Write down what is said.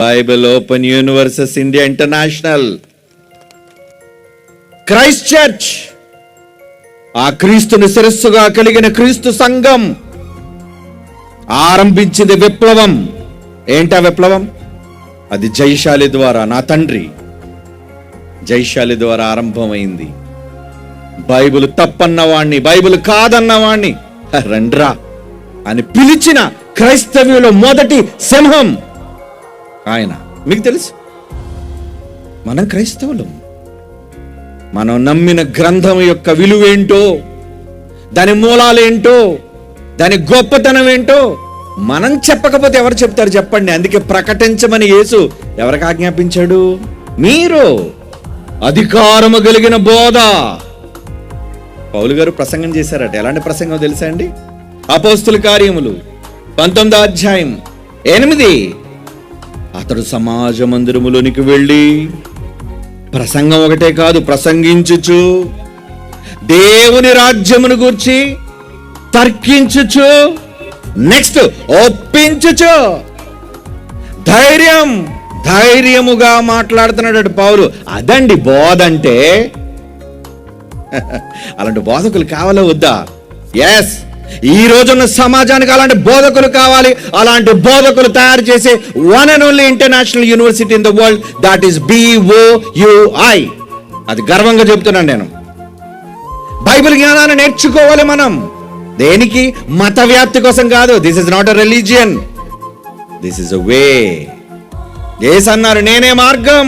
Bible open universes India international. Christ church ఆ క్రీస్తుని శిరస్సుగా కలిగిన క్రీస్తు సంఘం ఆరంభించింది విప్లవం. ఏంటా విప్లవం? అది జైశాలి ద్వారా నా తండ్రి. జైశాలి ద్వారా ఆరంభమైంది. బైబిల్ తప్పన్నవాణ్ణి బైబిల్ కాదన్నవాణ్ణి. రండ్రా అని పిలిచిన క్రైస్తవ్యుల మొదటి సింహం. ఆయన. మీకు తెలుసు? మనం క్రైస్తవులం. మనం నమ్మిన గ్రంథం యొక్క విలువేంటో దాని మూలాలేంటో దాని గొప్పతనం ఏంటో మనం చెప్పకపోతే ఎవరు చెప్తారు చెప్పండి. అందుకే ప్రకటించమని యేసు ఎవరికి ఆజ్ఞాపించాడు? మీరు. అధికారము కలిగిన బోధ. పౌలు గారు ప్రసంగం చేశారట. ఎలాంటి ప్రసంగం తెలుసా అండి? అపోస్తుల కార్యములు. పంతొమ్మిదో అధ్యాయం ఎనిమిది. అతడు సమాజ మందిరములోనికి వెళ్ళి ప్రసంగం ఒకటే కాదు ప్రసంగించుచు దేవుని రాజ్యమును గూర్చి తర్కించుచు నెక్స్ట్ ఒప్పించుచు. ధైర్యం ధైర్యముగా మాట్లాడుతున్నాడు పౌరు అదండి బోధ అంటే అలాంటి బోధకులు కావాలా వద్దా? ఎస్ ఈ రోజున్న సమాజానికి అలాంటి బోధకులు కావాలి అలాంటి బోధకులు తయారు చేసే one and only international university in the world that is BOUI అది గర్వంగా చెబుతున్నాను నేను. బైబిల్ జ్ఞానాన్ని నేర్చుకోవాలి మనం. దేనికి? మత వ్యాప్తి కోసం కాదు. This is not a religion this is a way as అన్నారు నేనే మార్గం.